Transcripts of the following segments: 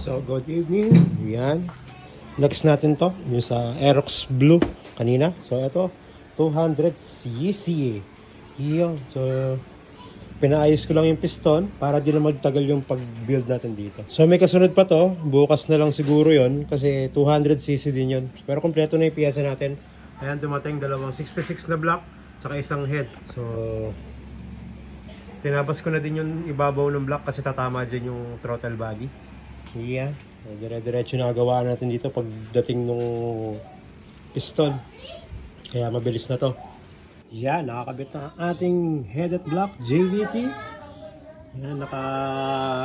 So, good evening. Yan. Next natin to, yung sa Aerox Blue kanina. So, ito, 200cc. Yun. So, pinaayos ko lang yung piston para di na magtagal yung pag-build natin dito. So, may kasunod pa to. Bukas na lang siguro yon kasi 200cc din yon Pero kompleto na yung piyesa natin. Ayan, dumating dalawang 66 na block tsaka isang head. So, tinabas ko na din yung ibabaw ng block kasi tatama dyan yung throttle body. Yeah. So, dire-diretso na gawa natin dito pagdating nung piston. Kaya mabilis na to. Yan, nakakabit na ating headed block JVT. Yan, naka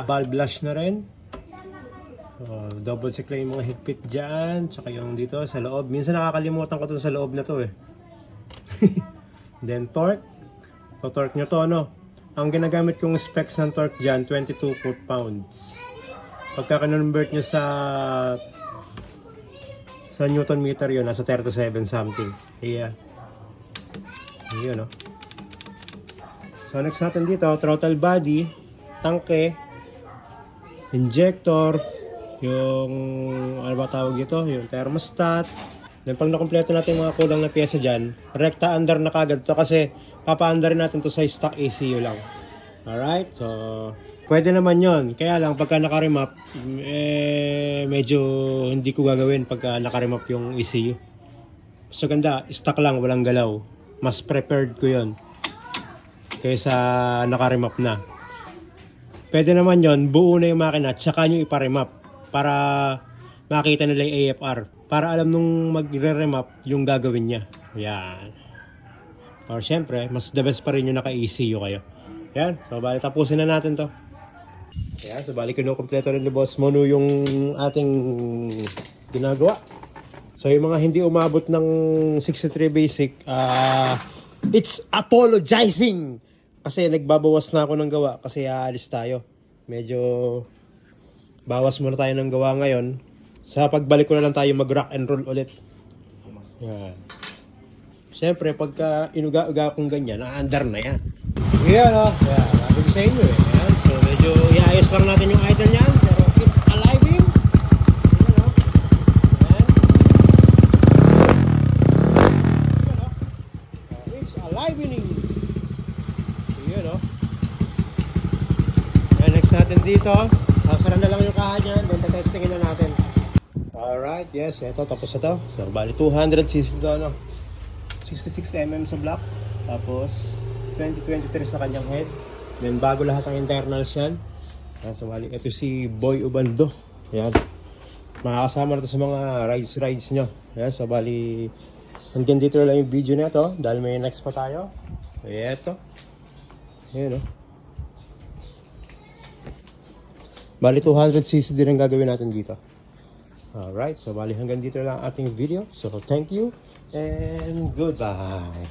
valve lash na rin. Oh, double check lang yung mga higpit dyan. Tsaka yung dito sa loob. Minsan nakakalimutan ko to sa loob na to eh. Then torque. So torque nyo to ano. Ang ginagamit kong specs ng torque dyan, 22 foot-pounds. Pagka convert nyo sa sa Newton meter yun, nasa 37 something. Yeah. Yun, no? So, next natin dito, throttle body, tangke, injector, yung, ano ba tawag ito? Yung thermostat. Then, pag nakompleto natin mga kulang na pyesa dyan, rekta under na kagad to kasi papa-under natin to sa stock ECU lang. Alright? So, pwede naman yon Kaya lang, pagka naka-remap, eh, medyo hindi ko gagawin pagka naka-remap yung ECU. So, ganda, stock lang, walang galaw. Mas prepared ko yon kaysa naka-remap na. Pwede naman yon buo na yung makina, tsaka nyo ipa-remap para makita nila yung AFR. Para alam nung magre-remap yung gagawin niya. Yan. Or syempre, mas the best pa rin yung naka-ECU kayo. Yan. So, bali, tapusin na natin to. Yan. So, bali, kinukompleto rin ni Boss Monu yung ating ginagawa. So, yung mga hindi umabot ng 63 basic, ah, it's apologizing! Kasi nagbabawas na ako ng gawa kasi aalis tayo. Medyo bawas muna tayo ng gawa ngayon. Sa pagbalik ko na lang tayo mag rock and roll ulit. Yan. Siyempre, pagka inuga-uga akong ganyan, na-under na yan. Yan o. Yan, sabi ko sa inyo eh. Lang natin yung idol niyan. Pero it's aliving. Yan o. Yan. Yan o. Uh, It's alivening. Yan o. Yan, next natin dito. Sasara na lang yung kaha niyan. Then, testingin na natin. Alright, yes. Ito, tapos na to. So, bali 200cc to, ano. 66mm sa block. Tapos, 2023 sa kanyang head. Then, bago lahat ang internals yan. Yan, ito si Boy Ubando. Yan. Makakasama na to sa mga rides-rides nyo. Yan, so, bali, hanggang dito lang yung video na ito. Dahil may next pa tayo. Ito. Yan, oh. Bali 200cc din ang gagawin natin dito. Alright, so bali hanggang dito lang ang ating video. So thank you and goodbye.